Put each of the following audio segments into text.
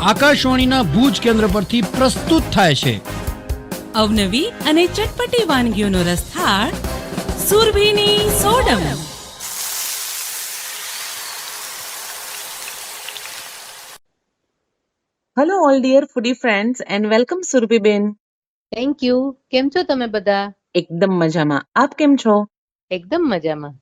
આકાશવાણીના ભુજ કેન્દ્ર પરથી પ્રસ્તુત થાય છે. અવનવી અને ચટપટી વાનગીઓનો રસથાળ સુરભીની સોડમ. Hello all dear foodie friends and welcome સુરભીબેન thank you કેમ છો તમે બધા? એકદમ મજામાં. આપ કેમ છો? એકદમ મજામાં.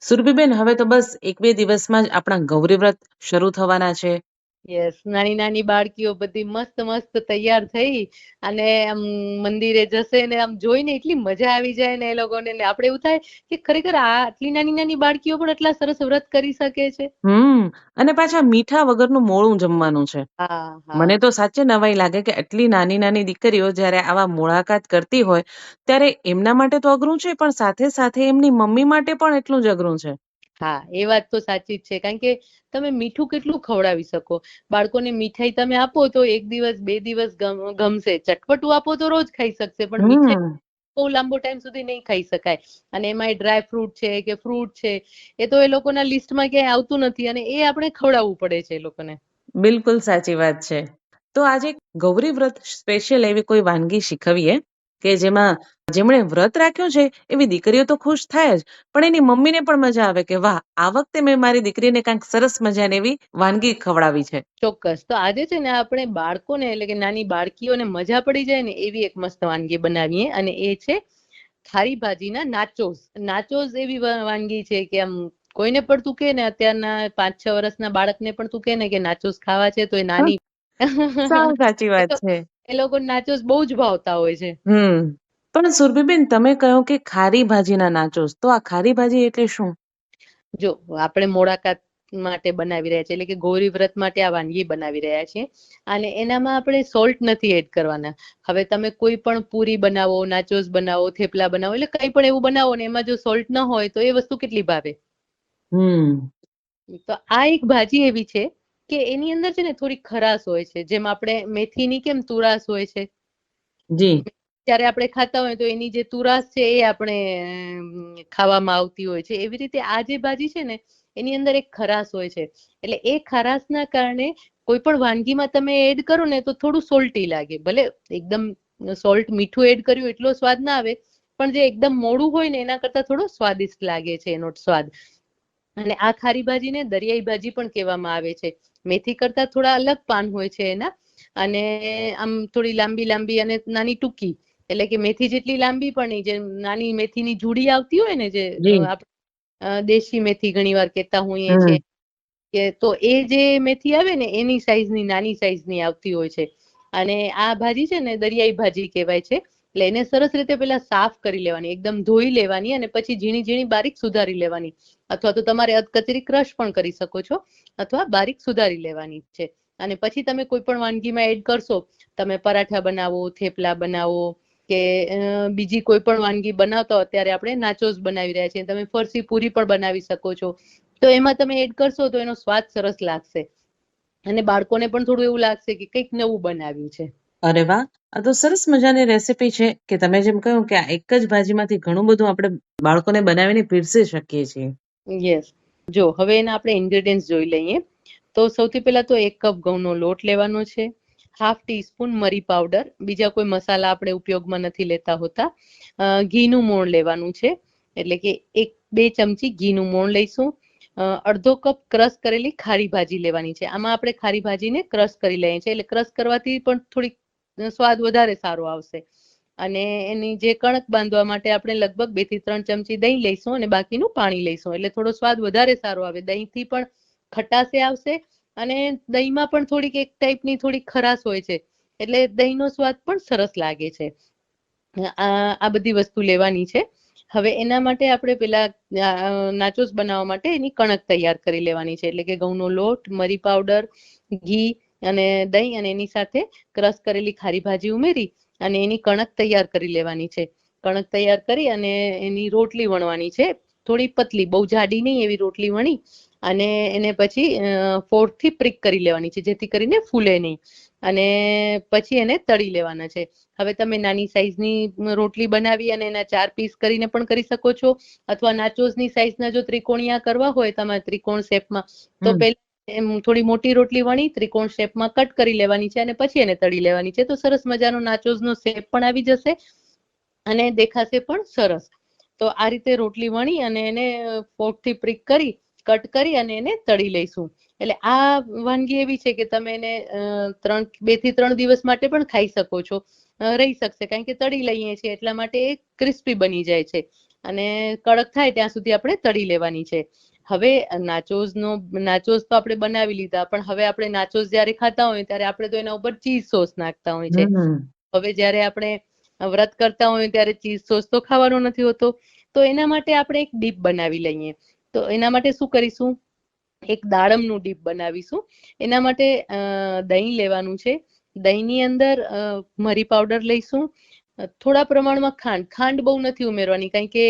સુરભીબેન હવે તો બસ એક બે દિવસમાં જ આપણા ગૌરી વ્રત શરૂ થવાના છે. યસ નાની નાની બાળકીઓ બધી મસ્ત મસ્ત તૈયાર થઈ અને આમ મંદિરે જશે ને આમ જોઈને એટલી મજા આવી જાય ને એ લોકોને ને આપણે એવું થાય કે ખરેખર આ આટલી નાની નાની બાળકીઓ પણ એટલા સરસ વ્રત કરી શકે છે. હમ અને પાછા મીઠા વગરનું મોળું જમવાનું છે. મને તો સાચે નવાઈ લાગે કે આટલી નાની નાની દીકરીઓ જ્યારે આવા મુલાકાત કરતી હોય ત્યારે એમના માટે તો અઘરું છે પણ સાથે સાથે એમની મમ્મી માટે પણ એટલું જ અઘરું છે. હા એ વાત તો સાચી જ છે. કારણ કે તમે મીઠું કેટલું ખવડાવી શકો? બાળકોને મીઠાઈ તમે આપો તો એક દિવસ બે દિવસ ગમ- ગમશે. ચટપટું આપો તો રોજ ખાઈ શકશે પણ મીઠાઈ હમ બહુ લાંબો ટાઈમ સુધી નહીં ખાઈ શકાય. અને એમાંય ડ્રાય ફ્રૂટ છે કે ફ્રૂટ છે એ તો એ લોકોના લિસ્ટમાં ક્યાંય આવતું નથી અને એ આપણે ખવડાવવું પડે છે એ લોકોને. બિલકુલ સાચી વાત છે. તો આજે ગૌરી વ્રત સ્પેશિયલ એવી કોઈ વાનગી શીખવીએ? કે જેમાં જેમણે વ્રત રાખ્યું છે એવી દીકરીઓ તો ખુશ થાય જ. પણ એની મમ્મીને પણ મજા આવે કે વાહ આ વખતે મેં મારી દીકરીને કાંઈક સરસ મજાની એવી વાનગી ખવડાવી છે. ચોક્કસ. તો આજે છે ને આપણે બાળકોને એટલે કે નાની બાળકીઓને મજા પડી જાય ને એવી એક મસ્ત વાનગી બનાવીએ અને એ છે ખારી ભાજીના નાચોસ નાચોસ એવી વાનગી છે કે આમ કોઈને પણ તું કે ને અત્યારના પાંચ છ વર્ષના બાળકને પણ તું કે ને કે નાચોસ ખાવા છે તો એ નાની સાચી વાત છે. એ લોકો નાચોસ બહુ જ ભાવતા હોય છે. હમ. પણ સુરભીબેન તમે કહ્યું કે ખારી ભાજીના નાચોસ તો આ ખારી ભાજી એટલે શું? જો આપણે મોળાકાત માટે બનાવી રહ્યા છીએ એટલે કે ગૌરી વ્રત માટે આ વાનગી બનાવી રહ્યા છીએ. અને એનામાં આપણે સોલ્ટ નથી એડ કરવાના. હવે તમે કોઈ પણ પૂરી બનાવો નાચોસ બનાવો થેપલા બનાવો એટલે કંઈ પણ એવું બનાવો ને એમાં જો સોલ્ટ ન હોય તો એ વસ્તુ કેટલી ભાવે? હમ. તો આ એક ભાજી એવી છે કે એની અંદર છે ને થોડી ખરાશ હોય છે. જેમ આપણે મેથીની કેમ તુરાશ હોય છે? જી. ત્યારે આપણે ખાતા હોય તો એની જે તુરાશ છે એ આપણે ખાવામાં આવતી હોય છે. એવી રીતે આ જે ભાજી છે ને એની અંદર એક ખરાશ હોય છે. એટલે એ ખરાશના કારણે કોઈ પણ વાનગીમાં તમે એડ કરો ને તો થોડું સોલ્ટી લાગે. ભલે એકદમ સોલ્ટ મીઠું એડ કર્યું એટલો સ્વાદ ના આવે પણ જે એકદમ મોડું હોય ને એના કરતા થોડો સ્વાદિષ્ટ લાગે છે એનો સ્વાદ. અને આ ખારી ભાજીને દરિયાઈ ભાજી પણ કહેવામાં આવે છે. મેથી કરતા થોડા અલગ પાન હોય છે એના. અને આમ થોડી લાંબી લાંબી અને નાની ટૂંકી. એટલે કે મેથી જેટલી લાંબી પણ નહીં જે નાની મેથીની જુડી આવતી હોય ને જે આપણે દેશી મેથી ઘણી વાર કહેતા હોઈએ. છીએ. કે તો એ જે મેથી આવે ને એની સાઈઝની નાની સાઈઝની આવતી હોય છે. અને આ ભાજી છે ને દરિયાઈ ભાજી કહેવાય છે. એટલે એને સરસ રીતે પેલા સાફ કરી લેવાની, એકદમ ધોઈ લેવાની અને પછી ઝીણી ઝીણી બારીક સુધારી લેવાની. અથવા તો તમારે અધકચરી ક્રશ પણ કરી શકો છો, અથવા બારીક સુધારી લેવાની છે. અને પછી તમે કોઈ પણ વાનગીમાં એડ કરશો, તમે પરાઠા બનાવો, થેપલા બનાવો, કે બીજી કોઈ પણ વાનગી બનાવતા અત્યારે ત્યારે આપણે નાચોસ બનાવી રહ્યા છીએ, તમે ફરસી પૂરી પણ બનાવી શકો છો. તો એમાં તમે એડ કરશો તો એનો સ્વાદ સરસ લાગશે. અને બાળકોને પણ થોડું એવું લાગશે કે કંઈક નવું બનાવ્યું છે. અરે વાહ! આ તો સરસ મજાની રેસીપી છે કે તમે જેમ કહ્યું કે આ એક જ ભાજીમાંથી ઘણું બધું આપણે બાળકોને બનાવીને પીરસી શકીએ છીએ. યસ જો, હવે એના આપણે ઇન્ગ્રેડિયન્ટ્સ જોઈ લઈએ. તો સૌથી પહેલા તો એક કપ ઘઉંનો લોટ લેવાનો છે. હાફ ટીસ્પૂન મરી પાવડર બીજા કોઈ મસાલા આપણે ઉપયોગમાં નથી લેતા હોતા. ઘીનું મોણ લેવાનું છે. એટલે કે એક, બે ચમચી ઘીનું મોણ લઈશું. અડધો કપ ક્રશ કરેલી ખારી ભાજી લેવાની છે. આમાં આપણે ખારી ભાજીને ક્રશ કરી લઈએ છીએ. એટલે ક્રશ કરવાથી પણ થોડીક સ્વાદ વધારે સારો આવશે. અને એની જે કણક બાંધવા માટે આપણે લગભગ બેથી ત્રણ ચમચી દહીં લઈશું અને બાકીનું પાણી લઈશું. એટલે થોડો સ્વાદ વધારે સારો આવે. દહીંથી પણ ખટાશે આવશે અને દહીંમાં પણ થોડીક એક ટાઈપની થોડીક ખરાશ હોય છે. એટલે દહીંનો સ્વાદ પણ સરસ લાગે છે. આ બધી વસ્તુ લેવાની છે. હવે એના માટે આપણે પેલા નાચોસ બનાવવા માટે એની કણક તૈયાર કરી લેવાની છે. એટલે કે ઘઉંનો લોટ, મરી પાવડર, ઘી અને દહીં અને એની સાથે ક્રશ કરેલી ખારી ભાજી ઉમેરી અને એની કણક તૈયાર કરી લેવાની છે. કણક તૈયાર કરી અને એની રોટલી વણવાની છે. થોડી પતલી બહુ જાડી નહીં એવી રોટલી વણી અને એને પછી ફોર્કથી પ્રિક કરી લેવાની છે જેથી કરીને ફૂલે નહીં અને પછી એને તળી લેવાના છે. હવે તમે નાની સાઈઝની રોટલી બનાવી અને એના ચાર પીસ કરીને પણ કરી શકો છો. અથવા નાચોસની સાઈઝના જો ત્રિકોણિયા કરવા હોય તમારે ત્રિકોણ શેપમાં તો. પહેલા એમ થોડી મોટી રોટલી વણી, ત્રિકોણ શેપમાં કટ કરી લેવાની છે અને પછી એને તળી લેવાની છે. તો સરસ મજાનો નાચોઝનો શેપ પણ આવી જશે અને દેખાશે પણ સરસ. તો આ રીતે રોટલી વણી અને એને ફોર્કથી પ્રિક કરી, કટ કરી અને એને તળી લઈશું. એટલે આ વાનગી એવી છે કે તમે એને ત્રણ, બેથી ત્રણ દિવસ માટે પણ ખાઈ શકો છો. રહી શકશે કારણ કે તળી લઈએ છીએ એટલા માટે એ ક્રિસ્પી બની જાય છે. અને કડક થાય ત્યાં સુધી આપણે તળી લેવાની છે. હવે નાચોઝનો નાચોઝ તો આપણે બનાવી લીધા પણ હવે આપણે નાચોઝ જ્યારે ખાતા હોય ત્યારે આપણે તો એના ઉપર ચીઝ સોસ નાખતા હોય છે હવે જ્યારે આપણે વ્રત કરતા હોય ત્યારે ચીઝ સોસ તો ખાવાનો નથી હોતો. તો એના માટે આપણે એક ડીપ બનાવી લઈએ. તો એના માટે શું કરીશું? એક દાડમનું ડીપ બનાવીશું. એના માટે અ, દહીં લેવાનું છે. દહીંની અંદર મરી પાવડર લઈશું. થોડા પ્રમાણમાં ખાંડ. ખાંડ બહુ નથી ઉમેરવાની, કારણ કે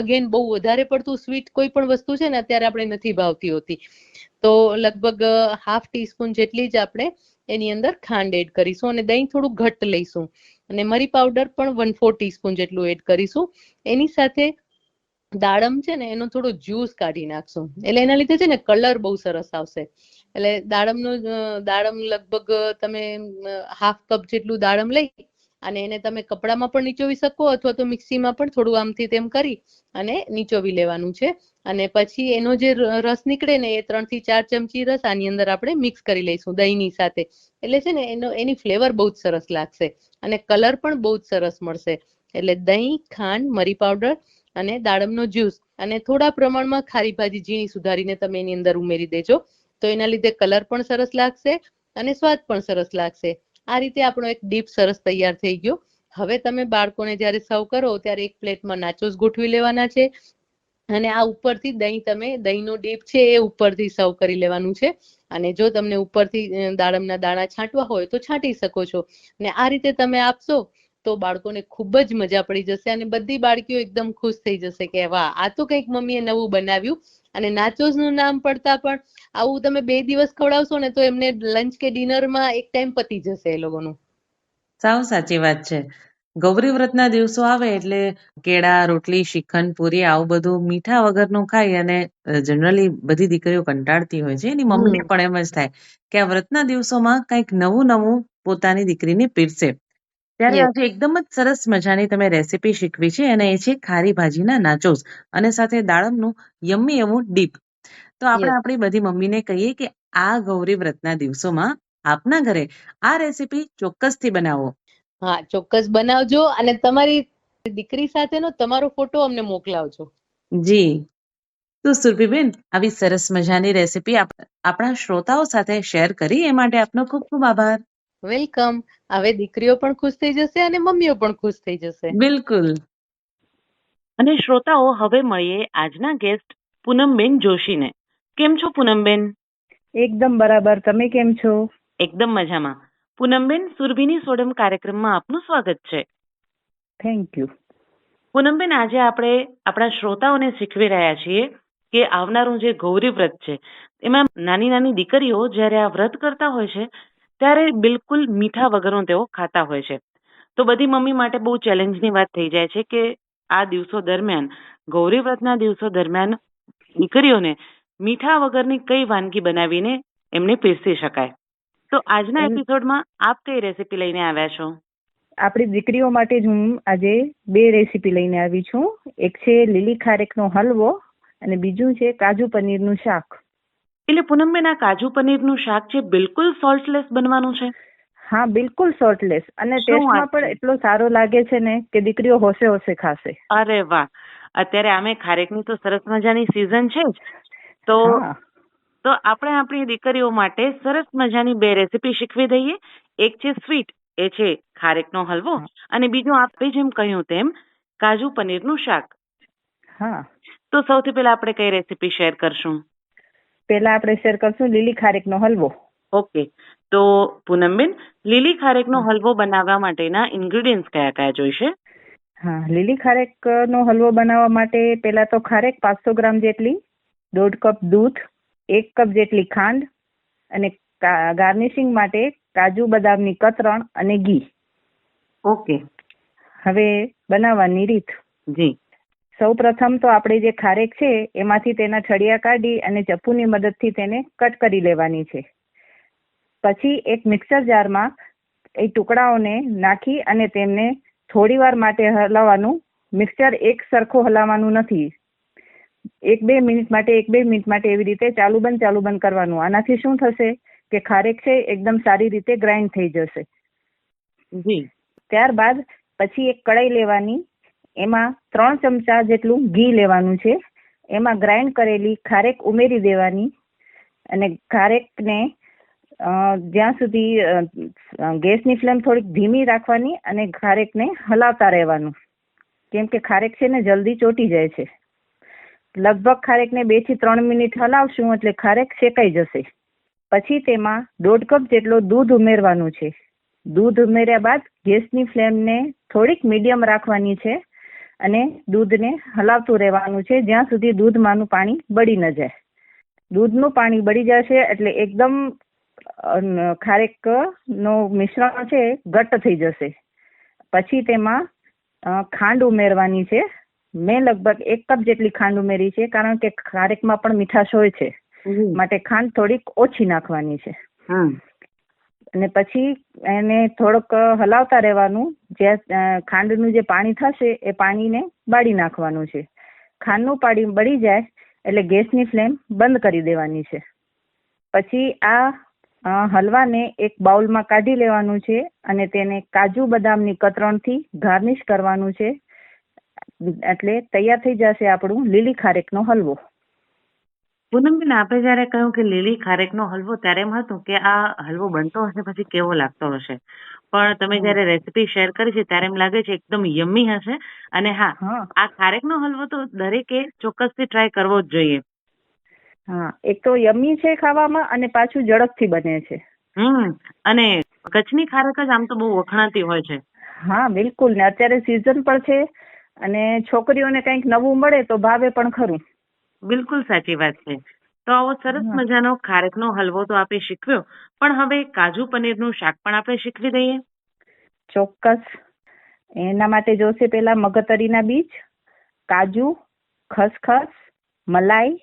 અગેન બહુ વધારે પડતું સ્વીટ કોઈ પણ વસ્તુ છે ને, અત્યારે આપણે નથી ભાવતી હોતી. તો લગભગ હાફ ટીસ્પૂન જેટલી જ આપણે એની અંદર ખાંડ એડ કરીશું અને દહીં થોડું ઘટ્ટ લઈશું. અને મરી પાવડર પણ વન ફોર ટીસ્પૂન જેટલું એડ કરીશું. એની સાથે દાડમ છે ને, એનો થોડો જ્યુસ કાઢી નાખશું. એટલે એના લીધે છે ને કલર બહુ સરસ આવશે. એટલે દાડમનો દાડમ લગભગ તમે હાફ કપ જેટલું દાડમ લઈ અને એને તમે કપડામાં પણ નીચોવી શકો અથવા તો મિક્સીમાં પણ થોડું આમથી તેમ કરી અને નીચોવી લેવાનું છે. અને પછી એનો જે રસ નીકળે ને એ ત્રણથી ચાર ચમચી રસ આની અંદર આપણે મિક્સ કરી લઈશું દહીંની સાથે. એટલે છે ને એનો, એની ફ્લેવર બહુ જ સરસ લાગશે અને કલર પણ બહુ જ સરસ મળશે. એટલે દહીં, ખાંડ, મરી પાવડર અને દાડમનો જ્યુસ અને થોડા પ્રમાણમાં ખારી ભાજી ઝીણી સુધારીને તમે એની અંદર ઉમેરી દેજો. તો એના લીધે કલર પણ સરસ લાગશે અને સ્વાદ પણ સરસ લાગશે. આ રીતે આપણો એક ડીપ સરસ તૈયાર થઈ ગયો. હવે તમે બાળકોને જ્યારે સર્વ કરો ત્યારે એક પ્લેટમાં નાચોસ ગોઠવી લેવાના છે અને આ ઉપરથી દહીં તમે, દહીંનો ડીપ છે એ ઉપરથી સર્વ કરી લેવાનું છે. અને જો તમને ઉપરથી દાડમના દાણા છાંટવા હોય તો છાંટી શકો છો. ને આ રીતે તમે આપશો તો બાળકોને ખૂબ જ મજા પડી જશે અને બધી બાળકીઓ એકદમ ખુશ થઈ જશે કે વાહ આ તો કંઈક મમ્મીએ નવું બનાવ્યું. અને નાચોસનું નામ પડતા પણ આવું તમે બે દિવસ ખવડાવશો ને તો એમને લંચ કે ડિનરમાં એક ટાઈમ પતી જશે એ લોકોનું. સાવ સાચી વાત છે. ગૌરી વ્રતના દિવસો આવે એટલે કેળા રોટલી શ્રીખંડ પૂરી આવું બધું મીઠા વગરનું ખાઈ અને જનરલી બધી દીકરીઓ કંટાળતી હોય છે. એની મમ્મીને પણ એમ જ થાય કે આ વ્રતના દિવસોમાં કંઈક નવું નવું પોતાની દીકરીને પીરસે. ત્યારે આજે એકદમ જ સરસ મજાની તમે રેસીપી શીખવી છે. અને એ છે ખારી ભાજીના નાચોસ અને સાથે દાડમનું યમ્મી એવું ડીપ તો આપણે આપણી બધી મમ્મીને કહીએ કે આ ગૌરી વ્રતના દિવસોમાં આપના ઘરે આ રેસીપી ચોક્કસથી બનાવો. હા ચોક્કસ બનાવજો અને તમારી દીકરી સાથેનો તમારો ફોટો અમને મોકલાવજો. જી. તો સુરભીબેન આવી સરસ મજાની રેસીપી આપણા શ્રોતાઓ સાથે શેર કરી. એ માટે આપનો ખૂબ ખૂબ આભાર. વેલકમ. હવે દીકરીઓ પણ ખુશ થઈ જશે અને મમ્મીઓ પણ ખુશ થઈ જશે. બિલકુલ. અને શ્રોતાઓ હવે મળીએ આજના ગેસ્ટ પૂનમબેન જોશીને. કેમ છો પૂનમબેન? એકદમ બરાબર. તમે કેમ છો? એકદમ મજામાં. પૂનમબેન સુરભીની સોડમ કાર્યક્રમમાં આપનું સ્વાગત છે. થેન્ક યુ પૂનમબેન આજે આપણે આપણા શ્રોતાઓને શીખવી રહ્યા છીએ કે આવનારું જે ગૌરી વ્રત છે એમાં નાની નાની દીકરીઓ જ્યારે આ વ્રત કરતા હોય છે ત્યારે બિલકુલ મીઠા વગરનું તેઓ ખાતા હોય છે. તો બધી મમ્મી માટે બહુ ચેલેન્જની વાત થઈ જાય છે કે આ દિવસો દરમિયાન ગૌરી વ્રતના દિવસો દરમિયાન દીકરીઓને મીઠા વગરની કઈ વાનગી બનાવીને એમને પીરસી શકાય. તો આજના એપિસોડમાં આપ કઈ રેસીપી લઈને આવ્યા છો? આપણી દીકરીઓ માટે જ હું આજે બે રેસીપી લઈને આવી છું. એક છે લીલી ખારેકનો હલવો અને બીજું છે કાજુ પનીરનું શાક. એટલે પૂનમબેન આ કાજુ પનીરનું શાક છે બિલકુલ સોલ્ટલેસ બનવાનું છે? હા બિલકુલ સોલ્ટલેસ અને ટેસ્ટમાં પણ એટલો સારો લાગે છે ને કે દીકરીઓ હોશે હોશે ખાશે. અરે વાહ! અત્યારે આમે ખારેકની તો સરસ મજાની સિઝન છે જ. તો તો આપણે આપણી દીકરીઓ માટે સરસ મજાની બે રેસીપી શીખવી દઈએ. એક છે સ્વીટ એ છે ખારેકનો હલવો. અને બીજું આપે જેમ કહ્યું તેમ કાજુ પનીરનું શાક. હા. તો સૌથી પહેલા આપણે કઈ રેસીપી શેર કરશું? પહેલા આપણે શેર કરશું લીલી ખારેકનો હલવો. ઓકે તો પૂનમબેન લીલી ખારેકનો હલવો બનાવવા માટેના ઇન્ગ્રેડિયન્ટ્સ કયા કયા જોઈશે? હા લીલી ખારેકનો હલવો બનાવવા માટે પહેલા તો ખારેક પાંચસો ગ્રામ જેટલી દોઢ કપ દૂધ એક કપ જેટલી ખાંડ અને ગાર્નિશિંગ માટે કાજુ બદામની કતરણ અને ઘી. ઓકે હવે બનાવવાની રીત. જી. સૌ પ્રથમ તો આપણે જે ખારેક છે એમાંથી તેના ઠળિયા કાઢી અને ચપ્પુની મદદથી તેને કટ કરી લેવાની છે. પછી એક મિક્સર જારમાં એ ટુકડાઓને નાખી અને તેમને થોડી વાર માટે હલાવવાનું મિક્સર એક સરખો હલાવવાનું નથી. એક બે મિનિટ માટે એક બે મિનિટ માટે એવી રીતે ચાલુ બંધ ચાલુ બંધ કરવાનું. આનાથી શું થશે કે ખારેક છે એકદમ સારી રીતે ગ્રાઇન્ડ થઈ જશે. જી. ત્યારબાદ પછી એક કડાઈ લેવાની એમાં ત્રણ ચમચા જેટલું ઘી લેવાનું છે. એમાં ગ્રાઇન્ડ કરેલી ખારેક ઉમેરી દેવાની અને ખારેકને જ્યાં સુધી ગેસની ફ્લેમ થોડીક ધીમી રાખવાની અને ખારેકને હલાવતા રહેવાનું. કેમ કે ખારેક છે ને જલ્દી ચોટી જાય છે. લગભગ ખારેકને બેથી ત્રણ મિનિટ હલાવશું એટલે ખારેક શેકાઈ જશે. પછી તેમાં દોઢ કપ જેટલો દૂધ ઉમેરવાનું છે. દૂધ ઉમેર્યા બાદ ગેસની ફ્લેમને થોડીક મીડિયમ રાખવાની છે. અને દૂધને હલાવતું રહેવાનું છે. જ્યાં સુધી દૂધમાંનું પાણી બળી ન જાય. દૂધનું પાણી બળી જશે એટલે એકદમ ખારેક નો મિશ્રણ છે ઘટ્ટ થઈ જશે. પછી તેમાં ખાંડ ઉમેરવાની છે. મેં લગભગ એક કપ જેટલી ખાંડ ઉમેરી છે કારણ કે ખારેકમાં પણ મીઠાશ હોય છે. માટે ખાંડ થોડીક ઓછી નાખવાની છે. અને પછી એને થોડોક હલાવતા રહેવાનું. જ્યાં ખાંડનું જે પાણી થશે એ પાણીને બાળી નાખવાનું છે. ખાંડનું પાણી બળી જાય એટલે ગેસની ફ્લેમ બંધ કરી દેવાની છે. પછી આ હલવાને એક બાઉલમાં કાઢી લેવાનું છે અને તેને કાજુ બદામની કતરણથી ગાર્નિશ કરવાનું છે. એટલે તૈયાર થઈ જશે આપણું લીલી ખારેકનો હલવો. પૂનમબેન આપણે જયારે કહ્યું કે લીલી ખારેકનો હલવો ત્યારે એમ હતું કે આ હલવો બનતો હશે પછી કેવો લાગતો હશે? પણ તમે. જયારે રેસીપી શેર કરી છે ત્યારે એમ લાગે છે એકદમ યમ્મી હશે. અને હા આ ખારેકનો હલવો તો દરેકે ચોક્કસથી ટ્રાય કરવો જ જોઈએ. હા એક તો યમી છે ખાવામાં અને પાછું ઝડપથી બને છે. હમ અને કચ્છની ખારેક જ આમ તો બહુ વખણાતી હોય છે. હા બિલકુલ ને અત્યારે સિઝન પણ છે અને છોકરીઓને કંઈક નવું મળે તો ભાવે પણ ખરું. બિલકુલ સાચી વાત છે. તો આવો સરસ હા. મજાનો ખારેકનો હલવો તો આપણે શીખવ્યો પણ હવે કાજુ પનીરનું શાક પણ આપણે શીખવી દઈએ. ચોક્કસ. એના માટે જોશે પેલા મગતરીના બીજ કાજુ ખસખસ મલાઈ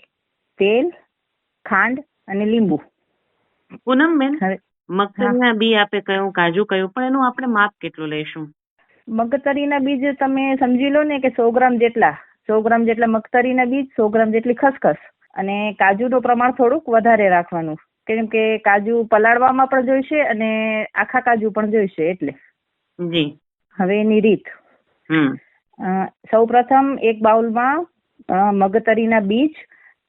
તેલ ખાંડ અને લીંબુ. પૂનમબેન હવે મગફળીના બી આપે કયું કાજુ કયું પણ એનું આપણે માપ કેટલું લઈશું? મગતરીના બીજ તમે સમજી લો ને કે સો ગ્રામ જેટલા. સો ગ્રામ જેટલા મગતરીના બીજ સો ગ્રામ જેટલી ખસખસ. અને કાજુનું પ્રમાણ થોડુંક વધારે રાખવાનું. કેમ કે કાજુ પલાળવામાં પણ જોઈશે અને આખા કાજુ પણ જોઈશે એટલે. જી. હવે એની રીત. સૌ પ્રથમ એક બાઉલમાં મગતરીના બીજ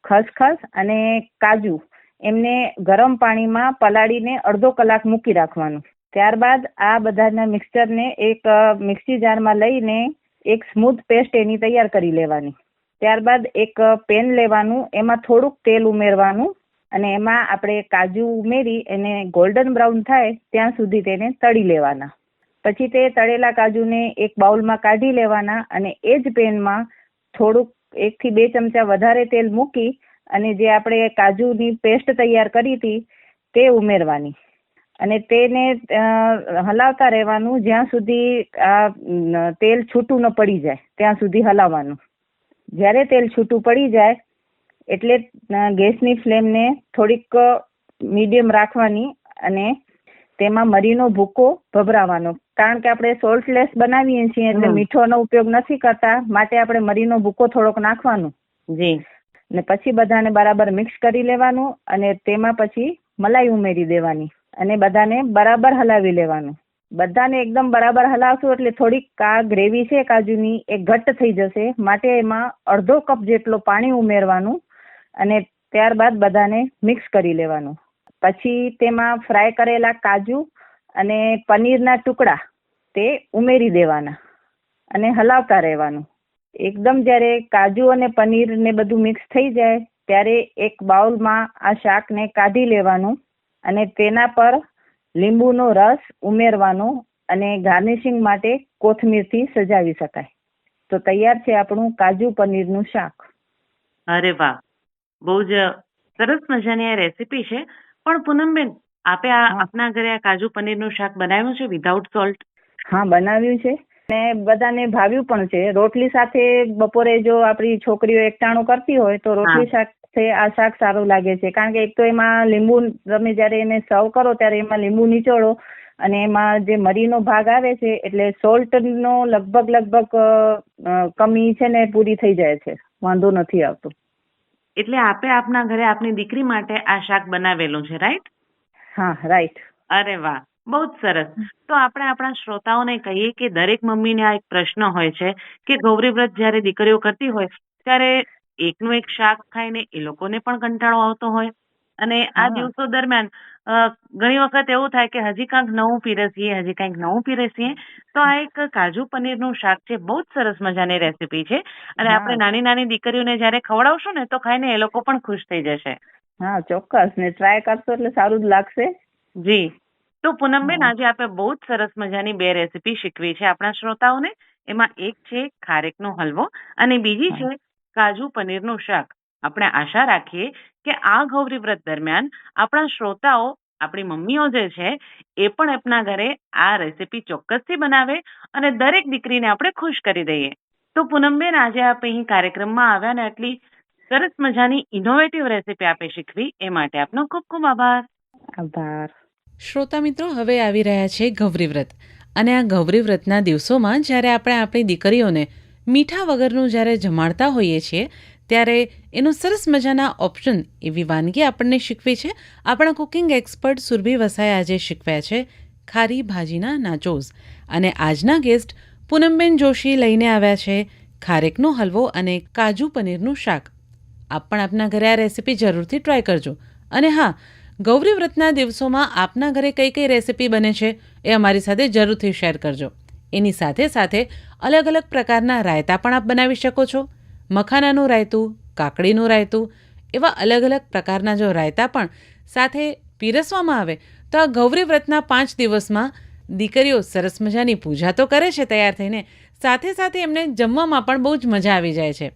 ખસખસ અને કાજુ. એમને ગરમ પાણીમાં પલાળીને અડધો કલાક મૂકી રાખવાનું. ત્યારબાદ આ બધાના મિક્સચરને એક મિક્સી જારમાં લઈને એક સ્મૂથ પેસ્ટ એની તૈયાર કરી લેવાની. ત્યારબાદ એક પેન લેવાનું, એમાં થોડુંક તેલ ઉમેરવાનું અને એમાં આપણે કાજુ ઉમેરી એને ગોલ્ડન બ્રાઉન થાય ત્યાં સુધી તેને તળી લેવાના. પછી તે તળેલા કાજુને એક બાઉલમાં કાઢી લેવાના અને એ જ પેનમાં થોડુંક, એક થી બે ચમચા વધારે તેલ મૂકી અને જે આપણે કાજુની પેસ્ટ તૈયાર કરી હતી તે ઉમેરવાની. અને તેને હલાવતા રહેવાનું જ્યાં સુધી આ તેલ છૂટું ન પડી જાય ત્યાં સુધી હલાવવાનું. જ્યારે તેલ છૂટું પડી જાય એટલે ગેસની ફ્લેમને થોડીક મીડિયમ રાખવાની અને તેમાં મરીનો ભૂકો ભભરાવાનો. કારણ કે આપણે સોલ્ટલેસ બનાવીએ છીએ એટલે. મીઠોનો ઉપયોગ નથી કરતા માટે આપણે મરીનો ભૂકો થોડોક નાખવાનો. જી. ને પછી બધાને બરાબર મિક્સ કરી લેવાનું અને તેમાં પછી મલાઈ ઉમેરી દેવાની. અને બધાને બરાબર હલાવી લેવાનું. બધાને એકદમ બરાબર હલાવશું એટલે થોડીક આ ગ્રેવી છે કાજુની એ ઘટ્ટ થઈ જશે. માટે એમાં અડધો કપ જેટલો પાણી ઉમેરવાનું અને ત્યારબાદ બધાને મિક્સ કરી લેવાનું. પછી તેમાં ફ્રાય કરેલા કાજુ અને પનીરના ટુકડા તે ઉમેરી દેવાના અને હલાવતા રહેવાનું. એકદમ જ્યારે કાજુ અને પનીર ને બધું મિક્સ થઈ જાય, ત્યારે એક બાઉલમાં આ શાકને કાઢી લેવાનું. અને તેના પર લીંબુનો રસ ઉમેરવાનો અને ગાર્નિશિંગ માટે કોથમીરથી સજાવી શકાય. તો તૈયાર છે આપણું કાજુ પનીરનું શાક. અરે વાહ. બહુ જ સરસ મજાની આ રેસીપી છે. પણ પૂનમબેન આપે આ આપના ઘરે આ કાજુ પનીરનું શાક બનાવ્યું છે વિધાઉટ સોલ્ટ હા બનાવ્યું છે. ને બધાને ભાવ્યું પણ છે. રોટલી સાથે બપોરે જો આપણી છોકરીઓ એકટાણું કરતી હોય તો રોટલી સાથે આ શાક સારું લાગે છે. કારણ કે એક તો એમાં લીંબુ તમે જ્યારે એને સર્વ કરો ત્યારે એમાં લીંબુ નીચોડો અને એમાં જે મરીનો ભાગ આવે છે એટલે સોલ્ટનો લગભગ લગભગ કમી છે ને પૂરી થઈ જાય છે. વાંધો નથી આવતો. એટલે આપે આપના ઘરે આપની દીકરી માટે આ શાક બનાવેલું છે રાઈટ હા રાઈટ અરે વાહ! બહુ જ સરસ. તો આપણે આપણા શ્રોતાઓને કહીએ કે દરેક મમ્મીને આ એક પ્રશ્ન હોય છે કે ગૌરી વ્રત જ્યારે દીકરીઓ કરતી હોય ત્યારે એકનું એક શાક ખાઈને એ લોકોને પણ કંટાળો આવતો હોય અને આ હા. દિવસો દરમિયાન અ, ઘણી વખત એવું થાય કે હજી કાંઈક નવું પીરસીએ હજી કાંઈક નવું પીરસીએ તો આ એક કાજુ પનીરનું શાક છે બહુ જ સરસ મજાની રેસીપી છે અને હા. આપણે નાની નાની દીકરીઓને જ્યારે ખવડાવશું ને તો ખાઈને એ લોકો પણ ખુશ થઈ જશે હા ચોક્કસ ને ટ્રાય કરશો એટલે સારું જ લાગશે જી તો પૂનમબેન હા. આજે આપણે બહુ જ સરસ મજાની બે રેસીપી શીખવી છે આપણા શ્રોતાઓને એમાં એક છે ખારેકનો હલવો અને બીજી હા. છે કાજુ પનીરનું શાક. આપણે આશા રાખીએ કે આ ગૌરી વ્રત દરમિયાન આપણા શ્રોતાઓ આપણી મમ્મીઓ જે છે એ પણ આપણા ઘરે આ રેસીપી ચોક્કસથી બનાવે અને દરેક દીકરીને આપણે ખુશ કરી દઈએ. તો પૂનમબેન આજે આપ અહીં કાર્યક્રમમાં આવ્યા ને આટલી સરસ મજાની ઇનોવેટિવ રેસીપી આપે શીખવી એ માટે આપનો ખૂબ ખૂબ આભાર. આભાર. શ્રોતા મિત્રો હવે આવી રહ્યા છે ગૌરી વ્રત. અને આ ગૌરી વ્રતના દિવસોમાં જ્યારે આપણે આપણી દીકરીઓને મીઠા વગરનું જ્યારે જમાડતા હોઈએ છીએ, ત્યારે એનું સરસ મજાના ઓપ્શન એવી વાનગી આપણને શીખવી છે. આપણા કુકિંગ એક્સપર્ટ સુરભી વસાએ આજે શીખવ્યા છે, ખારી ભાજીના નાચોઝ અને આજના ગેસ્ટ પૂનમબેન જોશી લઈને આવ્યા છે, ખારેકનો હલવો અને કાજુ પનીરનું શાક. આપ પણ આપના ઘરે આ રેસીપી જરૂરથી ટ્રાય કરજો. અને હા, ગૌરી વ્રતના દિવસોમાં આપના ઘરે કઈ કઈ રેસીપી બને છે, એ અમારી સાથે જરૂરથી શેર કરજો. એની સાથે સાથે અલગ અલગ પ્રકારના રાયતા પણ આપ બનાવી શકો છો. મખાનાનું રાયતું, કાકડીનું રાયતું, એવા અલગ અલગ પ્રકારના જો રાયતા પણ સાથે પીરસવામાં આવે, તો આ ગૌરી વ્રતના પાંચ દિવસમાં દીકરીઓ સરસ મજાની પૂજા તો કરે છે તૈયાર થઈને, સાથે સાથે એમને જમવામાં પણ બહુ જ મજા આવી જાય છે.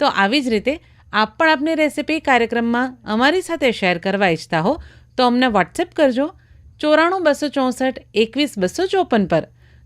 તો આવી જ રીતે આપ પણ આપની રેસીપી કાર્યક્રમમાં અમારી સાથે શેર કરવા ઈચ્છતા હો, તો અમને વોટ્સએપ કરજો ચોરાણું બસો ચોસઠ એકવીસ બસો ચોપન પર.